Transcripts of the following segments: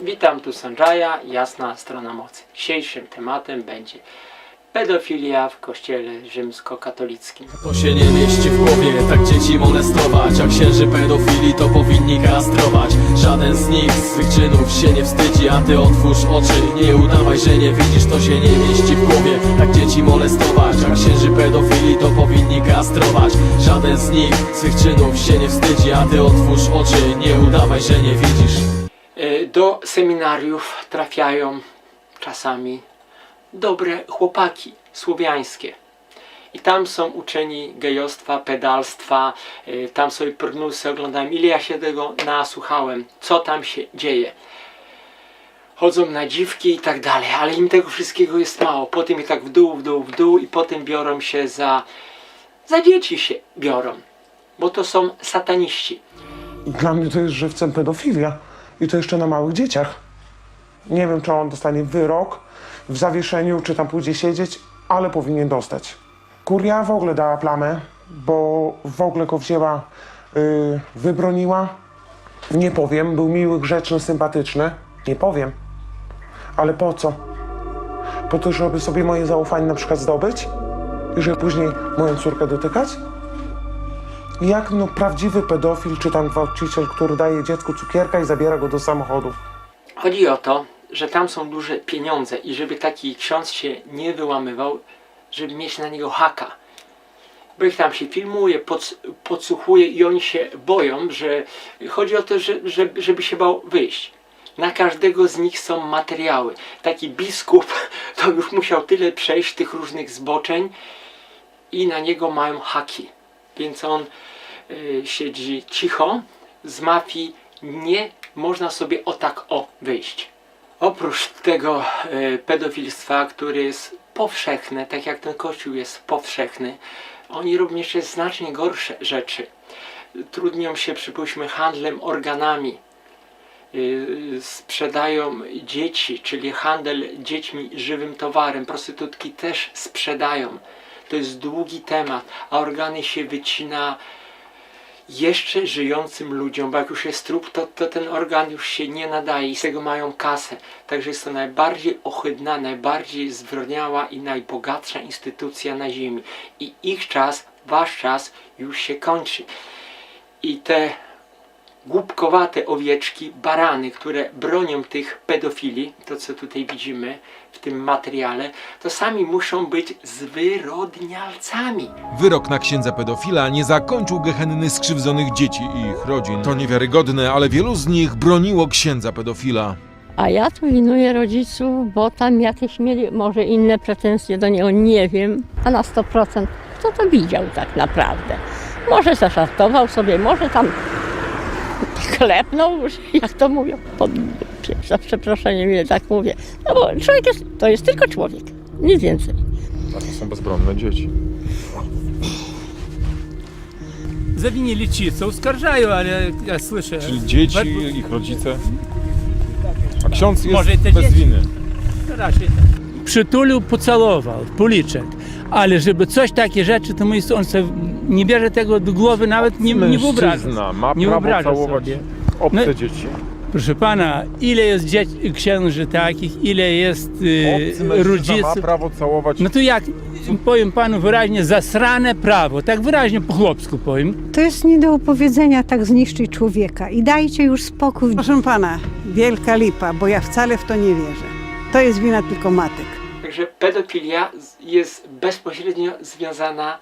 Witam tu Sanjaya, jasna strona mocy. Dzisiejszym tematem będzie pedofilia w kościele rzymskokatolickim. To się nie mieści w głowie, tak dzieci molestować. A księży pedofili to powinni kastrować. Żaden z nich z swych czynów się nie wstydzi A ty otwórz oczy, nie udawaj, że nie widzisz To się nie mieści w głowie, tak dzieci molestować A księży pedofili to powinni kastrować. Żaden z nich swych czynów się nie wstydzi A ty otwórz oczy, nie udawaj, że nie widzisz Do seminariów trafiają czasami dobre chłopaki słowiańskie. I tam są uczeni gejostwa, pedalstwa, e, tam sobie pornusy oglądałem. Ile ja się tego nasłuchałem, co tam się dzieje. Chodzą na dziwki i tak dalej, ale im tego wszystkiego jest mało. Potem i tak w dół, w dół, w dół i potem biorą się za, za dzieci się biorą. Bo to są sataniści. Dla mnie to jest żywcem pedofilia. I to jeszcze na małych dzieciach. Nie wiem, czy on dostanie wyrok w zawieszeniu, czy tam pójdzie siedzieć, ale powinien dostać. Kuria w ogóle dała plamę, bo w ogóle go wzięła, yy, wybroniła. Nie powiem, był miły, grzeczny, sympatyczny. Nie powiem. Ale po co? Po to, żeby sobie moje zaufanie na przykład zdobyć? I żeby później moją córkę dotykać? Jak no prawdziwy pedofil czy tam gwałciciel, który daje dziecku cukierka i zabiera go do samochodu. Chodzi o to, że tam są duże pieniądze i żeby taki ksiądz się nie wyłamywał, żeby mieć na niego haka. Bo ich tam się filmuje, pods- podsłuchuje i oni się boją, że chodzi o to, że, że, żeby się bał wyjść. Na każdego z nich są materiały. Taki biskup to już musiał tyle przejść tych różnych zboczeń i na niego mają haki. Więc on siedzi cicho. Z mafii nie można sobie o tak o wyjść. Oprócz tego y, pedofilstwa, które jest powszechne, tak jak ten kościół jest powszechny, oni robią jeszcze znacznie gorsze rzeczy. Trudnią się, przypuśćmy, handlem organami. Y, sprzedają dzieci, czyli handel dziećmi żywym towarem. Prostytutki też sprzedają. To jest długi temat, a organy się wycina jeszcze żyjącym ludziom, bo jak już jest trup, to, to ten organ już się nie nadaje i z tego mają kasę. Także jest to najbardziej ohydna, najbardziej zwroniała i najbogatsza instytucja na ziemi. I ich czas, wasz czas już się kończy. I te głupkowate owieczki, barany, które bronią tych pedofili, to co tutaj widzimy w tym materiale, to sami muszą być zwyrodnialcami. Wyrok na księdza pedofila nie zakończył gehenny skrzywdzonych dzieci i ich rodzin. To niewiarygodne, ale wielu z nich broniło księdza pedofila. A ja tu winuję rodziców, bo tam jakieś mieli może inne pretensje do niego, nie wiem. A na 100% kto to widział tak naprawdę? Może zażartował sobie, może tam klepnął, jak to mówią, pod Za przeproszeniem, ile tak mówię. No bo człowiek jest, to jest tylko człowiek, nic więcej. A to są bezbronne dzieci. Zawinili ci, co uskarżają, ale ja słyszę. Czyli dzieci, ich rodzice. A ksiądz jest Może i te bez dzieci. winy. Raczej tak. Przytulił, pocałował, policzek. Ale żeby coś takie rzeczy, to mój on sobie nie bierze tego do głowy, nawet nie, nie wyobraża. Mężczyzna ma Nie prawo wyobraża całować sobie. obce No- dzieci. Proszę pana, ile jest dzieci, księży takich, ile jest y, mężczyzna ma rodziców. prawo całować No to jak, powiem panu wyraźnie, zasrane prawo, tak wyraźnie po chłopsku powiem. To jest nie do opowiedzenia tak zniszczyć człowieka i dajcie już spokój. Proszę pana, wielka lipa, bo ja wcale w to nie wierzę. To jest wina tylko matek. Także pedofilia z- jest bezpośrednio związana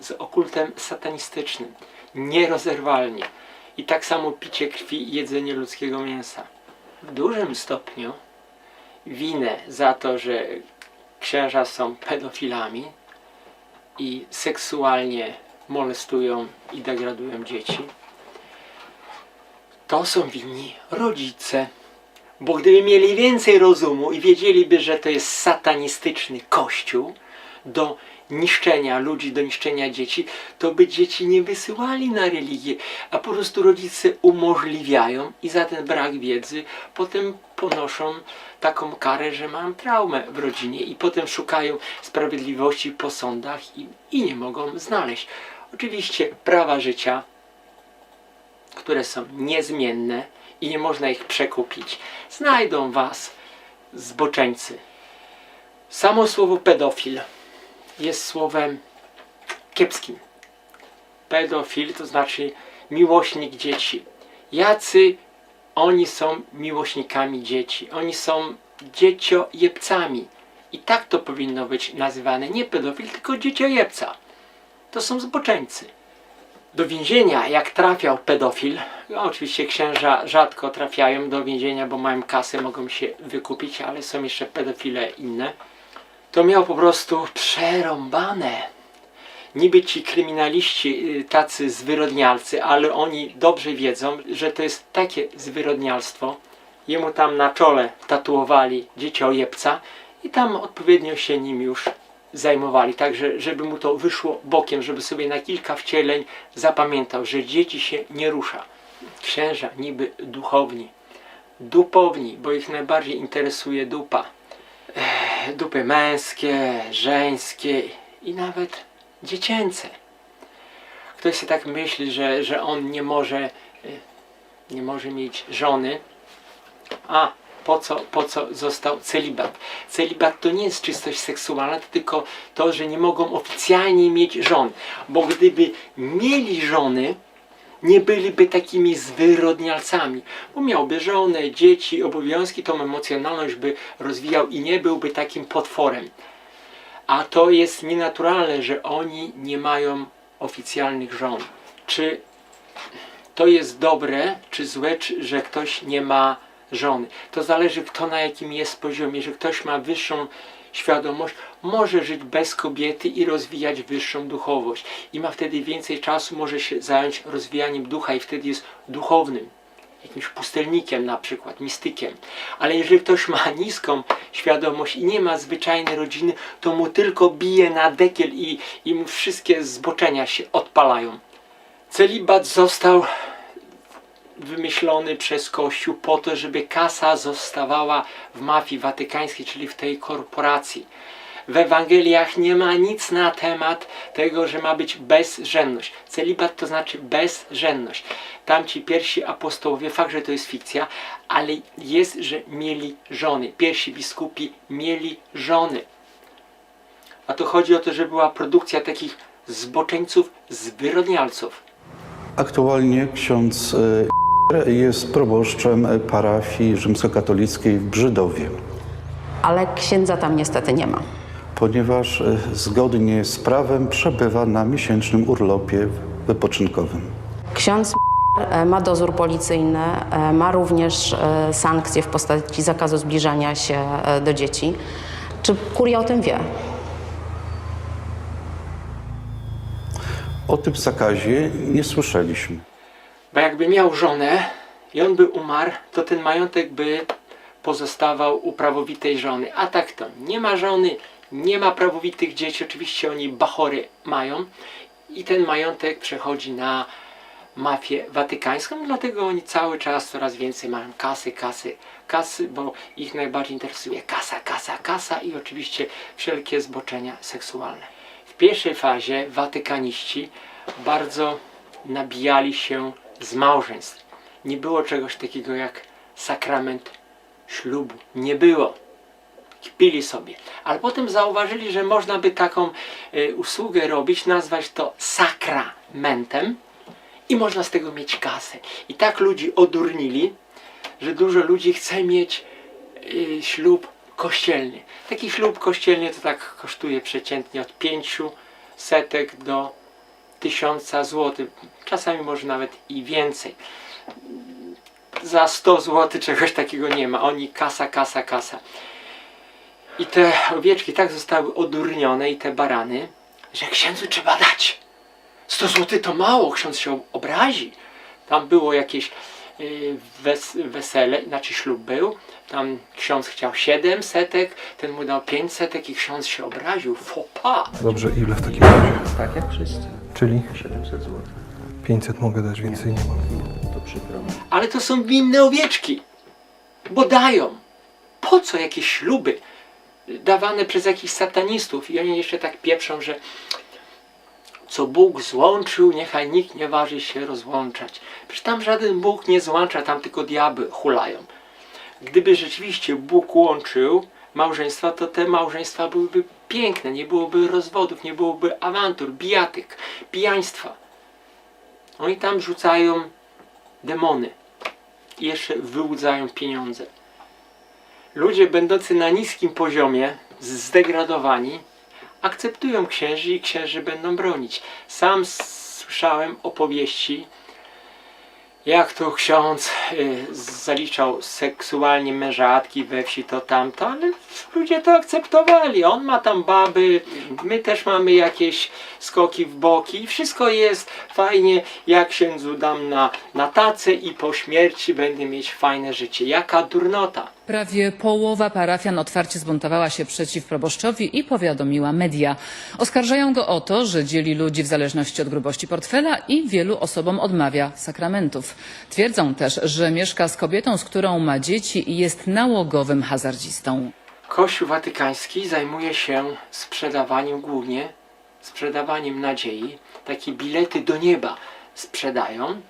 z okultem satanistycznym. Nierozerwalnie. I tak samo picie krwi i jedzenie ludzkiego mięsa. W dużym stopniu winę za to, że księża są pedofilami i seksualnie molestują i degradują dzieci, to są winni rodzice. Bo gdyby mieli więcej rozumu i wiedzieliby, że to jest satanistyczny kościół do niszczenia ludzi, do niszczenia dzieci, to by dzieci nie wysyłali na religię, a po prostu rodzice umożliwiają i za ten brak wiedzy potem ponoszą taką karę, że mają traumę w rodzinie i potem szukają sprawiedliwości po sądach i, i nie mogą znaleźć. Oczywiście prawa życia które są niezmienne i nie można ich przekupić. Znajdą was zboczeńcy. Samo słowo pedofil jest słowem kiepskim. Pedofil to znaczy miłośnik dzieci. Jacy oni są miłośnikami dzieci. Oni są dzieciojebcami. I tak to powinno być nazywane. Nie pedofil, tylko dzieciojebca. To są zboczeńcy. Do więzienia, jak trafiał pedofil, no oczywiście księża rzadko trafiają do więzienia, bo mają kasę, mogą się wykupić, ale są jeszcze pedofile inne, to miał po prostu przerąbane. Niby ci kryminaliści, y, tacy zwyrodnialcy, ale oni dobrze wiedzą, że to jest takie zwyrodnialstwo. Jemu tam na czole tatuowali dzieciojebca i tam odpowiednio się nim już zajmowali, także żeby mu to wyszło bokiem, żeby sobie na kilka wcieleń zapamiętał, że dzieci się nie rusza. Księża niby duchowni, dupowni, bo ich najbardziej interesuje dupa. Dupy męskie, żeńskie i nawet dziecięce. Ktoś sobie tak myśli, że, że on nie może, y, nie może mieć żony, a po co, po co został celibat? Celibat to nie jest czystość seksualna, to tylko to, że nie mogą oficjalnie mieć żon. Bo gdyby mieli żony, nie byliby takimi zwyrodnialcami. Bo miałby żonę, dzieci, obowiązki, tą emocjonalność by rozwijał i nie byłby takim potworem. A to jest nienaturalne, że oni nie mają oficjalnych żon. Czy to jest dobre, czy złe, czy, że ktoś nie ma żony. To zależy kto na jakim jest poziomie. Że ktoś ma wyższą świadomość, może żyć bez kobiety i rozwijać wyższą duchowość. I ma wtedy więcej czasu, może się zająć rozwijaniem ducha i wtedy jest duchownym. Jakimś pustelnikiem na przykład, mistykiem. Ale jeżeli ktoś ma niską świadomość i nie ma zwyczajnej rodziny, to mu tylko bije na dekiel i, i mu wszystkie zboczenia się odpalają. Celibat został wymyślony przez Kościół po to, żeby kasa zostawała w mafii watykańskiej, czyli w tej korporacji. W Ewangeliach nie ma nic na temat tego, że ma być bezżenność. Celibat to znaczy bezżenność. Tamci pierwsi apostołowie, fakt, że to jest fikcja, ale jest, że mieli żony. Pierwsi biskupi mieli żony. A to chodzi o to, że była produkcja takich zboczeńców, zwyrodnialców. Aktualnie ksiądz e, jest proboszczem parafii rzymskokatolickiej w Brzydowie, ale księdza tam niestety nie ma. ponieważ e, zgodnie z prawem przebywa na miesięcznym urlopie wypoczynkowym. Ksiądz e, ma dozór policyjny, e, ma również sankcje w postaci zakazu zbliżania się do dzieci. Czy kuria o tym wie? O tym zakazie nie słyszeliśmy. Bo jakby miał żonę i on by umarł, to ten majątek by pozostawał u prawowitej żony. A tak to nie ma żony, nie ma prawowitych dzieci. Oczywiście oni bachory mają i ten majątek przechodzi na mafię watykańską, dlatego oni cały czas coraz więcej mają kasy, kasy, kasy, bo ich najbardziej interesuje kasa, kasa, kasa i oczywiście wszelkie zboczenia seksualne. W pierwszej fazie watykaniści bardzo nabijali się z małżeństw. Nie było czegoś takiego jak sakrament ślubu. Nie było. Kpili sobie. Ale potem zauważyli, że można by taką y, usługę robić, nazwać to sakramentem i można z tego mieć kasę. I tak ludzi odurnili, że dużo ludzi chce mieć y, ślub kościelny. Taki ślub kościelny to tak kosztuje przeciętnie od 500 setek do 1000 zł. Czasami może nawet i więcej. Za 100 zł czegoś takiego nie ma. Oni kasa, kasa, kasa. I te owieczki tak zostały odurnione i te barany, że księdzu trzeba dać. 100 zł to mało, ksiądz się obrazi. Tam było jakieś y, wes wesele, znaczy ślub był. Tam ksiądz chciał 7 setek, ten mu dał 5 setek i ksiądz się obraził. Fopa! Dobrze, ile w takim razie? Tak jak wszyscy. Czyli 700 zł. 500 mogę dać, więcej nie mam. To przykro mi. Ale to są winne owieczki, bo dają. Po co jakieś śluby dawane przez jakichś satanistów? I oni jeszcze tak pieprzą, że co Bóg złączył, niechaj nikt nie waży się rozłączać. Przecież tam żaden Bóg nie złącza, tam tylko diabły hulają. Gdyby rzeczywiście Bóg łączył małżeństwa, to te małżeństwa byłyby piękne, nie byłoby rozwodów, nie byłoby awantur, bijatyk, pijaństwa. Oni tam rzucają demony i jeszcze wyłudzają pieniądze. Ludzie będący na niskim poziomie, zdegradowani, akceptują księży i księży będą bronić. Sam słyszałem opowieści, jak to ksiądz y, zaliczał seksualnie mężatki we wsi, to tamto, ale ludzie to akceptowali. On ma tam baby, my też mamy jakieś skoki w boki wszystko jest fajnie, jak księdzu dam na, na tacę i po śmierci będę mieć fajne życie. Jaka durnota. Prawie połowa parafian otwarcie zbuntowała się przeciw proboszczowi i powiadomiła media. Oskarżają go o to, że dzieli ludzi w zależności od grubości portfela i wielu osobom odmawia sakramentów. Twierdzą też, że mieszka z kobietą, z którą ma dzieci i jest nałogowym hazardzistą. Kościół Watykański zajmuje się sprzedawaniem głównie, sprzedawaniem nadziei. Takie bilety do nieba sprzedają.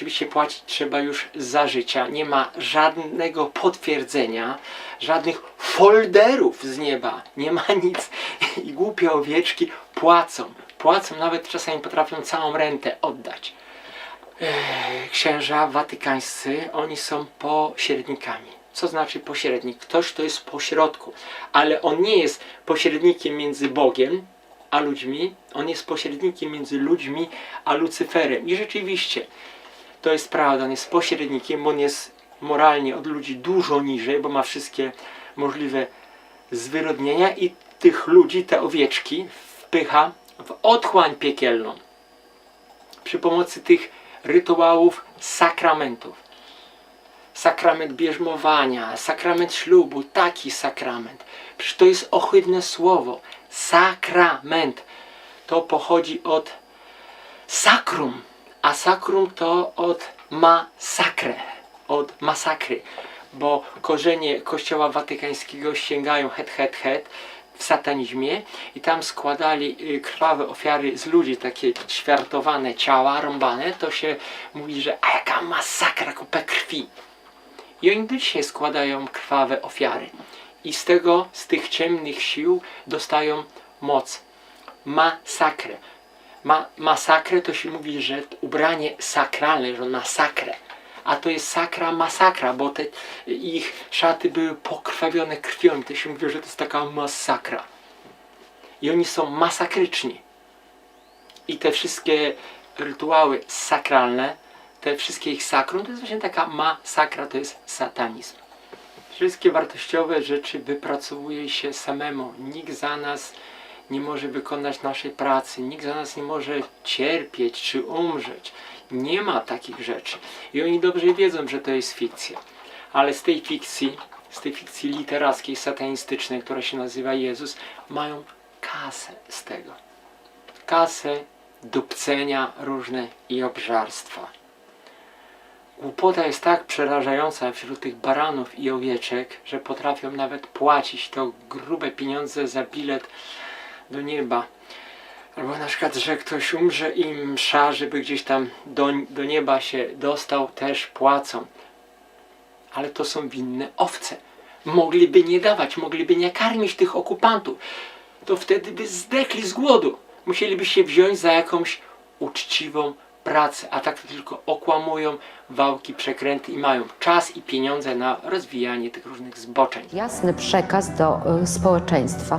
Oczywiście płacić trzeba już za życia. Nie ma żadnego potwierdzenia, żadnych folderów z nieba. Nie ma nic. I głupie owieczki płacą. Płacą, nawet czasami potrafią całą rentę oddać. Księża watykańscy, oni są pośrednikami. Co znaczy pośrednik? Ktoś, kto jest pośrodku, ale on nie jest pośrednikiem między Bogiem a ludźmi, on jest pośrednikiem między ludźmi a Lucyferem. I rzeczywiście, to jest prawda, on jest pośrednikiem, on jest moralnie od ludzi dużo niżej, bo ma wszystkie możliwe zwyrodnienia i tych ludzi, te owieczki wpycha w otchłań piekielną przy pomocy tych rytuałów sakramentów. Sakrament bierzmowania, sakrament ślubu, taki sakrament. Przecież to jest ohydne słowo. Sakrament. To pochodzi od sakrum, a sakrum to od masakre, od masakry, bo korzenie Kościoła Watykańskiego sięgają het, het, het w satanizmie i tam składali y, krwawe ofiary z ludzi, takie ćwiartowane ciała, rąbane, to się mówi, że a jaka masakra, kupę krwi. I oni do dzisiaj składają krwawe ofiary. I z tego, z tych ciemnych sił dostają moc. Masakrę. Ma, masakrę to się mówi, że ubranie sakralne, że masakrę. A to jest sakra masakra, bo te ich szaty były pokrwawione krwią. I to się mówi, że to jest taka masakra. I oni są masakryczni. I te wszystkie rytuały sakralne, te wszystkie ich sakrum, to jest właśnie taka masakra, to jest satanizm. Wszystkie wartościowe rzeczy wypracowuje się samemu. Nikt za nas nie może wykonać naszej pracy, nikt za nas nie może cierpieć czy umrzeć. Nie ma takich rzeczy. I oni dobrze wiedzą, że to jest fikcja. Ale z tej fikcji, z tej fikcji literackiej, satanistycznej, która się nazywa Jezus, mają kasę z tego. Kasę, dupcenia różne i obżarstwa. Głupota jest tak przerażająca wśród tych baranów i owieczek, że potrafią nawet płacić to grube pieniądze za bilet do nieba. Albo na przykład, że ktoś umrze i msza, żeby gdzieś tam do, do nieba się dostał, też płacą. Ale to są winne owce. Mogliby nie dawać, mogliby nie karmić tych okupantów. To wtedy by zdechli z głodu. Musieliby się wziąć za jakąś uczciwą pracę, a tak tylko okłamują, wałki, przekręty i mają czas i pieniądze na rozwijanie tych różnych zboczeń. Jasny przekaz do y, społeczeństwa,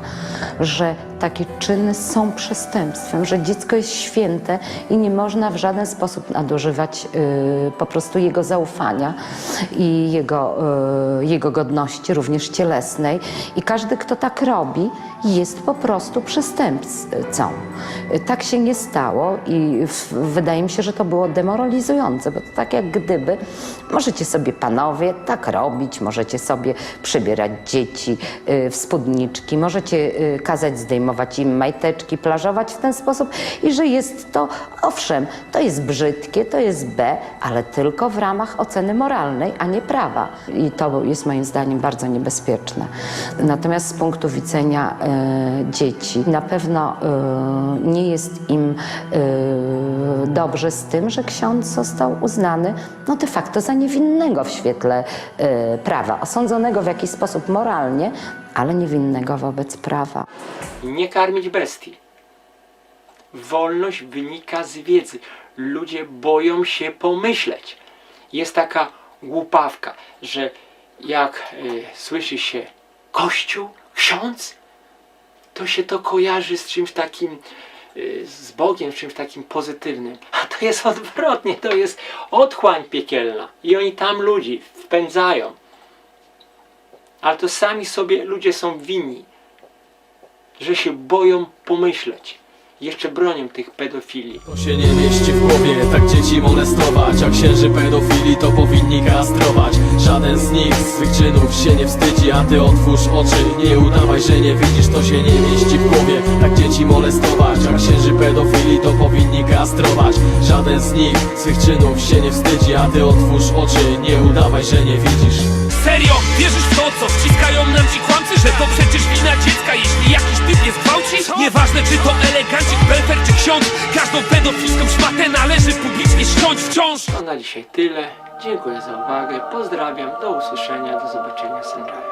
że takie czyny są przestępstwem, że dziecko jest święte i nie można w żaden sposób nadużywać y, po prostu jego zaufania i jego, y, jego godności, również cielesnej. I każdy, kto tak robi, jest po prostu przestępcą. Y, Tak się nie stało i wydaje mi się, że to było demoralizujące, bo to tak jak gdyby możecie sobie panowie tak robić, możecie sobie przybierać dzieci y, w spódniczki, możecie y, kazać zdejmować im majteczki, plażować w ten sposób i że jest to, owszem, to jest brzydkie, to jest B, ale tylko w ramach oceny moralnej, a nie prawa. I to jest moim zdaniem bardzo niebezpieczne. Natomiast z punktu widzenia e, dzieci. Na pewno e, nie jest im e, dobrze z tym, że ksiądz został uznany no de facto za niewinnego w świetle e, prawa, osądzonego w jakiś sposób moralnie, ale niewinnego wobec prawa. nie karmić bestii. Wolność wynika z wiedzy. Ludzie boją się pomyśleć. Jest taka głupawka, że jak y, słyszy się kościół, ksiądz, to się to kojarzy z czymś takim, y, z Bogiem, z czymś takim pozytywnym. A to jest odwrotnie, to jest otchłań piekielna. I oni tam ludzi wpędzają. Ale to sami sobie ludzie są winni że się boją pomyśleć. Jeszcze bronią tych pedofili. To się nie mieści w głowie, tak dzieci molestować. A księży pedofili to powinni kastrować. Żaden z nich z swych czynów się nie wstydzi A ty otwórz oczy, nie udawaj, że nie widzisz To się nie mieści w głowie, tak dzieci molestować A księży pedofili to powinni kastrować. Żaden z nich swych czynów się nie wstydzi A ty otwórz oczy, nie udawaj, że nie widzisz Serio, wierzysz w to, co wciskają nam ci kłamcy Że to przecież wina dziecka, jeśli jakiś typ jest gwałci? Nieważne czy to elegancik, belfer czy ksiądz Każdą pedofilską szmatę należy publicznie ściąć wciąż To na dzisiaj tyle. Dziękuję za uwagę. Pozdrawiam. Do usłyszenia. Do zobaczenia. Sandraja.